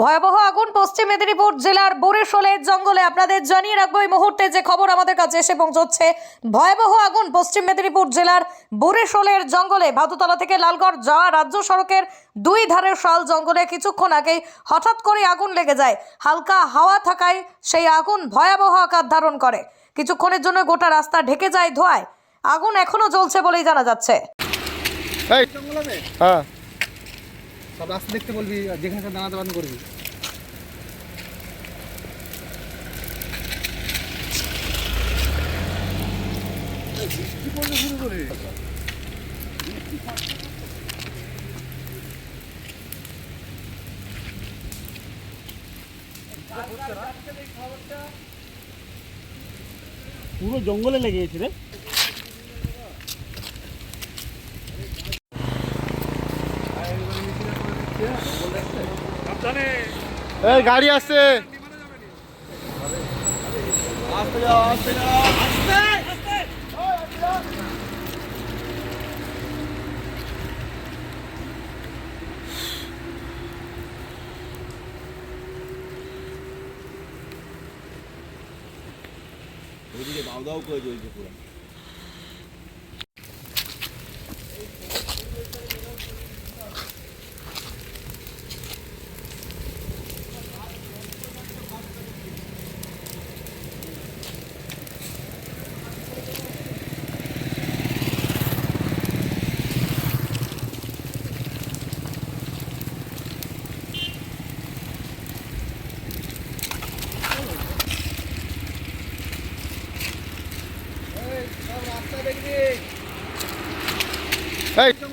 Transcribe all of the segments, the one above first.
ভয়াবহ আগুন পশ্চিম মেদিনীপুর জেলার বরিশালের জঙ্গলে। আপনাদের জানিয়ে রাখব এই মুহূর্তে যে খবর আমাদের কাছে এসে পৌঁছচ্ছে ভয়াবহ আগুন পশ্চিম মেদিনীপুর জেলার বরিশালের জঙ্গলে। ভাদুতলা থেকে লালগড় যাওয়া রাজ্য সড়কের দুই ধারের শাল জঙ্গলে কিছুক্ষণ আগেই হঠাৎ করে আগুন লেগে যায়। হালকা হাওয়া থাকায় সেই আগুন ভয়াবহ আকার ধারণ করে। কিছুক্ষণের জন্য গোটা রাস্তা ঢেকে যায় ধোঁয়ায়। আগুন এখনও জ্বলছে বলেই জানা যাচ্ছে। হ্যাঁ। সব রাস্তা দেখতে বলবি যেখানে দাঁড়াতে বারণ করবি। পুরো জঙ্গলে লেগে গেছে রে। এই গাড়ি আসছে ওইদিকে দাও দাও করে জ্বলছে পুরো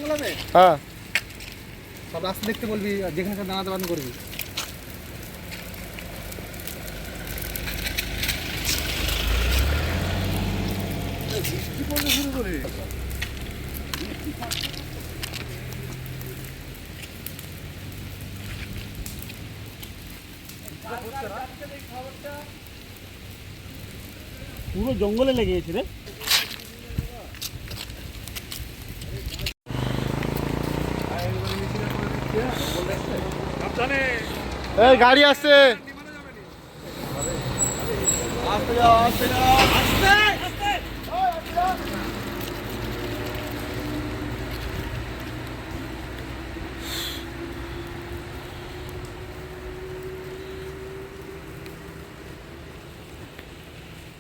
এই হ্যাঁ। সব রাস্তা দেখতে বলবি আর যেখানে সেখানে দাঁড়াতে বারণ করবি। পুরো জঙ্গলে লেগে গেছে রে। এই গাড়ি আসছে।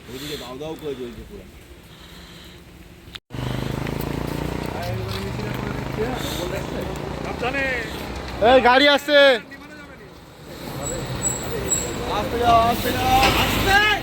ওইদিকে দাও দাও করে জ্বলছে পুরো এই গাড়ি আসছে। আসতে আসতে।